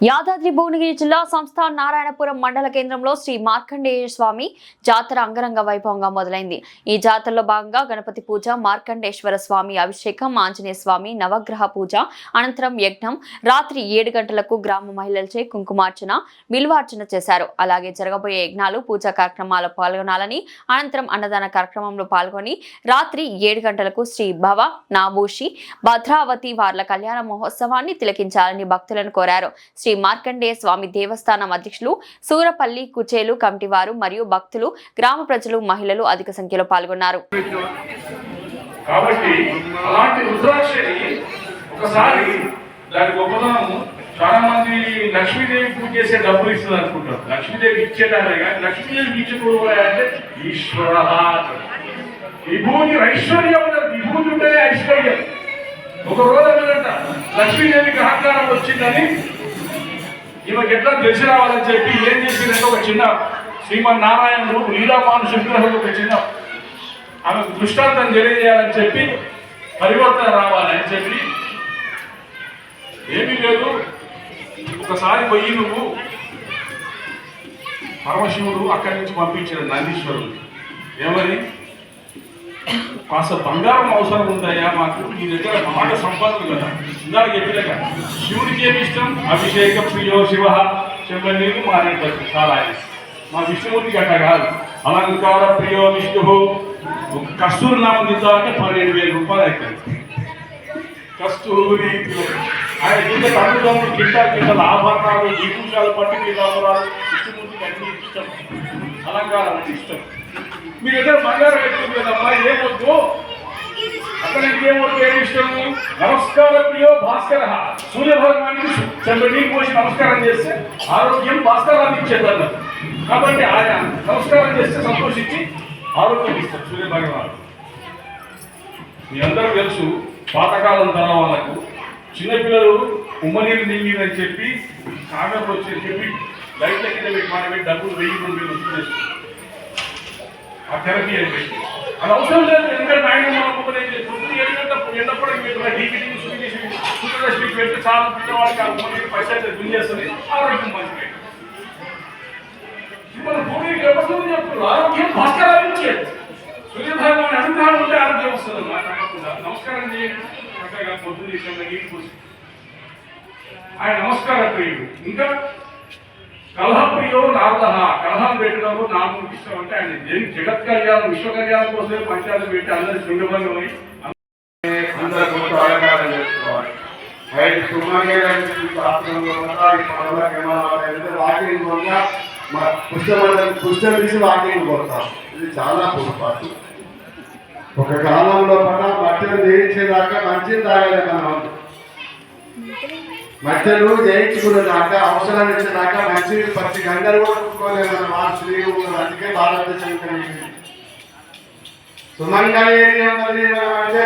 యాదాద్రి భువనగిరి జిల్లా సంస్థ నారాయణపురం మండల కేంద్రంలో శ్రీ మార్కండేయ స్వామి జాతర అంగరంగ వైభవంగా మొదలైంది. ఈ జాతరలో భాగంగా గణపతి పూజ మార్కండేశ్వర స్వామి అభిషేకం ఆంజనేయ స్వామి నవగ్రహ పూజ అనంతరం యజ్ఞం రాత్రి ఏడు గంటలకు గ్రామ మహిళలచే కుంకుమార్చన బిల్వార్చన చేశారు. అలాగే జరగబోయే యజ్ఞాలు పూజా కార్యక్రమాల్లో పాల్గొనాలని అనంతరం అన్నదాన కార్యక్రమంలో పాల్గొని రాత్రి ఏడు గంటలకు శ్రీ భవ నాభూషి భద్రావతి వార్ల కళ్యాణ మహోత్సవాన్ని తిలకించాలని భక్తులను కోరారు. శ్రీ మార్కండేయ స్వామి దేవస్థానం అధ్యక్షులు సూరపల్లి కుచేలు కమిటీ వారు మరియు భక్తులు గ్రామ ప్రజలు మహిళలు అధిక సంఖ్యలో పాల్గొన్నారు. కాబట్టి అలాంటి రుద్రాక్షని ఒకసారి దాని గొప్పతనం చాలా మంది లక్ష్మీదేవి పూజ చేసే డబ్బులు ఇస్తుంది అనుకుంటారు. లక్ష్మీదేవి ఇచ్చేటారే కానీ లక్ష్మీదేవి ఇచ్చేటప్పుడు అంటే ఈశ్వర విభూతి ఐశ్వర్యం విభూతి ఉంటే ఐశ్వర్యం. ఒక రోజు అన్నదంట లక్ష్మీదేవికి అహంకారం వచ్చిందని ఈమెకి ఎట్లా తెలిసి రావాలని చెప్పి ఏం చేసిందంటే ఒక చిన్న శ్రీమన్నారాయణుడు లీలామాను విగ్రహం ఒక చిన్న ఆమెకు దృష్టాంతం తెలియజేయాలని చెప్పి పరివర్తన రావాలని చెప్పి. ఏమీ లేదు. ఒకసారి పోయి నువ్వు పరమశివుడు అక్కడి నుంచి పంపించిన నందీశ్వరుడు. ఏమని? కాస్త బంగారం అవసరం ఉందయ్యా మాకు నీ దగ్గర మాట సంపన్నులు కదా. ఇందాక చెప్పలేక శివుడికి ఏమి ఇష్టం? అభిషేక ప్రియో శివ. శివనీరు మారేటట్టు? చాలా మా విష్ణుమూర్తికి అట్లా కాదు. అలంకార ప్రియో విష్ణు. కస్తూరి నామం దిద్దామంటే పన్నెండు వేల రూపాయలు అవుతుంది కస్తూరి ఆయన కింద తల్లిదండ్రులు కింద కింద ఆభరణాలు దీపుషాలు పట్టి పీతాంబరాలు విష్ణుమూర్తికి అన్ని ఇష్టం. అలంకారం అంటే ఇష్టం. మీ దగ్గర బంగారం పెట్టుకుంది కదమ్మా ఏమొద్దు? అక్కడ ఇంకేమొద్దు ఏమి ఇష్టము? నమస్కార ప్రియో భాస్కర. సూర్య భగవానికి చెంబ పోసి నమస్కారం చేస్తే ఆరోగ్యం భాస్కరాన్ని ఇచ్చేదన్న కాబట్టి ఆయన నమస్కారం చేస్తే సంతోషించి ఆరోగ్యం ఇస్తారు సూర్య భగవాన్ మీ అందరూ తెలుసు పాతకాలం తరం వాళ్ళకు చిన్నపిల్లలు ఉమ్మనీరు నింగిరని చెప్పి కామెంట్ వచ్చి చెప్పి లైట్ల కింద పెట్టి మన డబ్బులు వెయ్యి రెండు వేలు వసూలు ఆ థెరపీ అని పెట్టి. అది అవసరం లేదు ఎందుకంటే ఆయన మనం ఉపదేశం ఎండపడకి పెట్టిన డీపీటీ శుద్ధి చేసి సూర్యరశ్మి పెడితే చాలా పిల్లవాడికి ఆ ఉమ్మనీరు పైసలు గుంజేస్తుంది ఆరోగ్యం మంచిగా ఇప్పుడు భూమికి ఎవరు చెప్తున్నారు. ఆరోగ్యం భాస్కరాలు ఇచ్చేది సూర్యభగవాన్ అనుగ్రహం ఉంటే ఆరోగ్యం వస్తుంది నమస్కారం చేయండి. చక్కగా పొద్దున్న ఇష్టంగా నీళ్ళు ఆయన నమస్కారం ప్రియుడు ఇంకా కలహప్రియో నారద కలహం పెట్టడం నాకు ఇష్టం అంటే ఆయన దేని జగత్ కళ్యాణం విశ్వ కళ్యాణం కోసమే పంచాయతీ పెట్టి అందరి శృంగభంగమై అందరూ అలంకారం చేసుకోవాలి బయట సుమంగళానికి శాస్త్రంలో వాకింగ్ వల్ల తీసి వాకింగ్ ఇది చాలా పొరపాటు. ఒక కాలంలో పట మధ్యలో జయించేదాకా మంచిని తాగలే మనం మధ్యలో జయించుకునేదాకా అవసరం ఇచ్చేదాకా మంచి పచ్చి గంటలు కూడా కుట్టుకోలేదు మన మా స్త్రీ అందుకే భారతదేశం సుమంగళి అంటే